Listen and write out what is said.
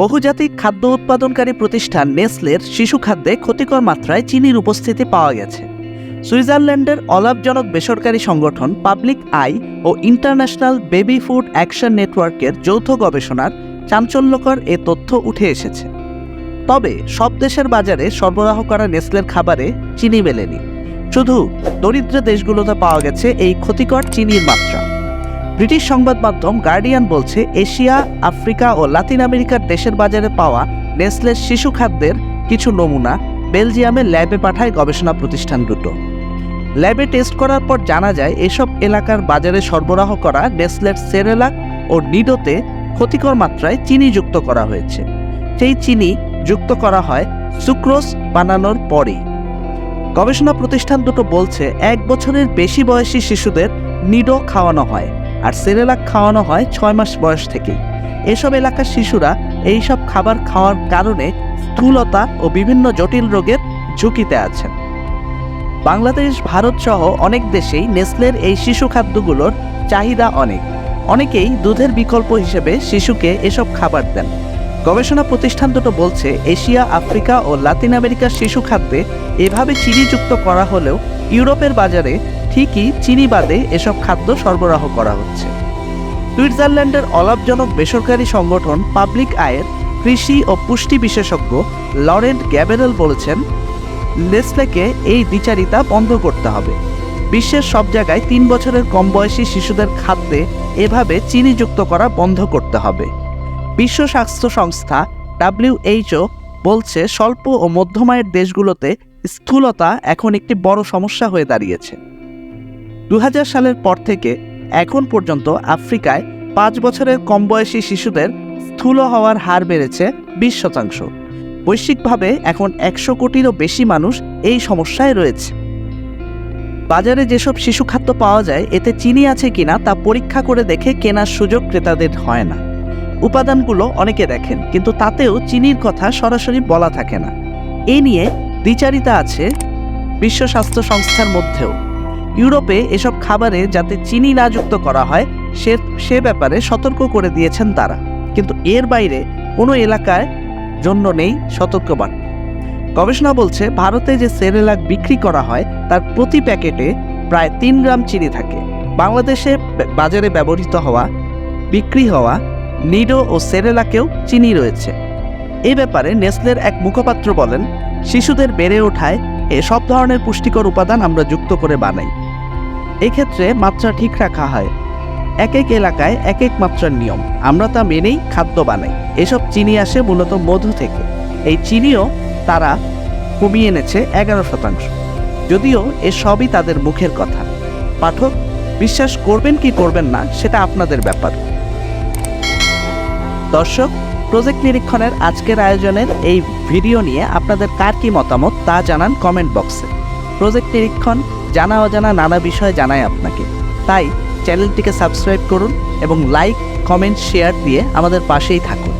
বহুজাতিক খাদ্য উৎপাদনকারী প্রতিষ্ঠান নেসলের শিশু খাদ্যে ক্ষতিকর মাত্রায় চিনির উপস্থিতি পাওয়া গেছে। সুইজারল্যান্ডের অলাভজনক বেসরকারি সংগঠন পাবলিক আই ও ইন্টারন্যাশনাল বেবি ফুড অ্যাকশন নেটওয়ার্কের যৌথ গবেষণার চাঞ্চল্যকর এ তথ্য উঠে এসেছে। তবে সব দেশের বাজারে সরবরাহ করা নেসলের খাবারে চিনি মেলেনি। শুধু দরিদ্র দেশগুলোতে পাওয়া গেছে এই ক্ষতিকর চিনির মাত্রা। ব্রিটিশ সংবাদ মাধ্যম গার্ডিয়ান বলছে, এশিয়া, আফ্রিকা ও লাতিন আমেরিকার দেশের বাজারে পাওয়া নেসলের শিশু খাদ্যের কিছু নমুনা বেলজিয়ামের ল্যাবে পাঠায় গবেষণা প্রতিষ্ঠান দুটো। ল্যাবে টেস্ট করার পর জানা যায়, এসব এলাকার বাজারে সরবরাহ করা নেসলের সেরেলাক ও নিডোতে ক্ষতিকর মাত্রায় চিনি যুক্ত করা হয়েছে। সেই চিনি যুক্ত করা হয় সুক্রোজ বানানোর পরেই। গবেষণা প্রতিষ্ঠান দুটো বলছে, এক বছরের বেশি বয়সী শিশুদের নিডো খাওয়ানো হয়। আর সেরেলাক খাওয়ানো হয় ছয় মাস বয়স থেকেই। এসব এলাকার শিশুরা এইসব খাবার খাওয়ার কারণে স্থূলতা ও বিভিন্ন জটিল রোগের ঝুঁকিতে আছেন। বাংলাদেশ, ভারত সহ অনেক দেশেই নেসলের এই শিশু খাদ্যগুলোর চাহিদা অনেক। অনেকেই দুধের বিকল্প হিসেবে শিশুকে এসব খাবার দেন। গবেষণা প্রতিষ্ঠান দুটো বলছে, এশিয়া, আফ্রিকা ও লাতিন আমেরিকার শিশু খাদ্যে এভাবে চিনিযুক্ত করা হলেও ইউরোপের বাজারে ঠিকই চিনি বাদে এসব খাদ্য সরবরাহ করা হচ্ছে। সুইজারল্যান্ডের অলাভজনক বেসরকারি সংগঠন পাবলিক আয়ের কৃষি ও পুষ্টি বিশেষজ্ঞ লরেন্ট গ্যাবেরেল বলেছেন, নেসলেকে এই দ্বিচারিতা বন্ধ করতে হবে। বিশ্বের সব জায়গায় তিন বছরের কম বয়সী শিশুদের খাদ্যে এভাবে চিনিযুক্ত করা বন্ধ করতে হবে। বিশ্ব স্বাস্থ্য সংস্থা ডাব্লিউএইচও বলছে, স্বল্প ও মধ্যমায়ের দেশগুলোতে স্থূলতা এখন একটি বড় সমস্যা হয়ে দাঁড়িয়েছে। দু হাজার সালের পর থেকে এখন পর্যন্ত আফ্রিকায় পাঁচ বছরের কম বয়সী শিশুদের স্থূল হওয়ার হার বেড়েছে বিশ শতাংশ। বৈশ্বিকভাবে এখন একশো কোটিরও বেশি মানুষ এই সমস্যায় রয়েছে। বাজারে যেসব শিশু খাদ্য পাওয়া যায়, এতে চিনি আছে কিনা তা পরীক্ষা করে দেখে কেনার সুযোগ ক্রেতাদের হয় না। উপাদানগুলো অনেকে দেখেন, কিন্তু তাতেও চিনির কথা সরাসরি বলা থাকে না। এ নিয়ে দ্বিচারিতা আছে বিশ্ব স্বাস্থ্য সংস্থার মধ্যেও। ইউরোপে এসব খাবারে যাতে চিনি না যুক্ত করা হয়, সে সে ব্যাপারে সতর্ক করে দিয়েছেন তারা। কিন্তু এর বাইরে কোনো এলাকায় জন্য নেই সতর্কবার্তা। গবেষণা বলছে, ভারতে যে সেরেলাক বিক্রি করা হয়, তার প্রতি প্যাকেটে প্রায় তিন গ্রাম চিনি থাকে। বাংলাদেশে বাজারে ব্যবহৃত হওয়া, বিক্রি হওয়া নিডো ও সেরেলাকেও চিনি রয়েছে। এ ব্যাপারে নেসলের এক মুখপাত্র বলেন, শিশুদের বেড়ে ওঠায় সব ধরনের পুষ্টিকর উপাদান আমরা যুক্ত করে বানাই। এক্ষেত্রে মাত্রা ঠিক রাখা হয়। এক এক এলাকায় এক এক মাত্রার নিয়ম। আমরা তা মেনেই খাদ্য বানাই। এসব চিনি আসে মূলত মধু থেকে। এই চিনিও তারা কমিয়ে এনেছে এগারো শতাংশ। যদিও এ সবই তাদের মুখের কথা। পাঠক, বিশ্বাস করবেন কি করবেন না, সেটা আপনাদের ব্যাপার। দর্শক প্রজেক্ট নিরীক্ষণের আজকের আয়োজনের এই ভিডিও নিয়ে আপনাদের কার কী মতামত তা জানান কমেন্ট বক্সে প্রজেক্ট নিরীক্ষণ, জানা অজানা নানা বিষয় জানায় আপনাকে। তাই চ্যানেলটিকে সাবস্ক্রাইব করুন এবং লাইক কমেন্ট শেয়ার দিয়ে আমাদের পাশেই থাকুন।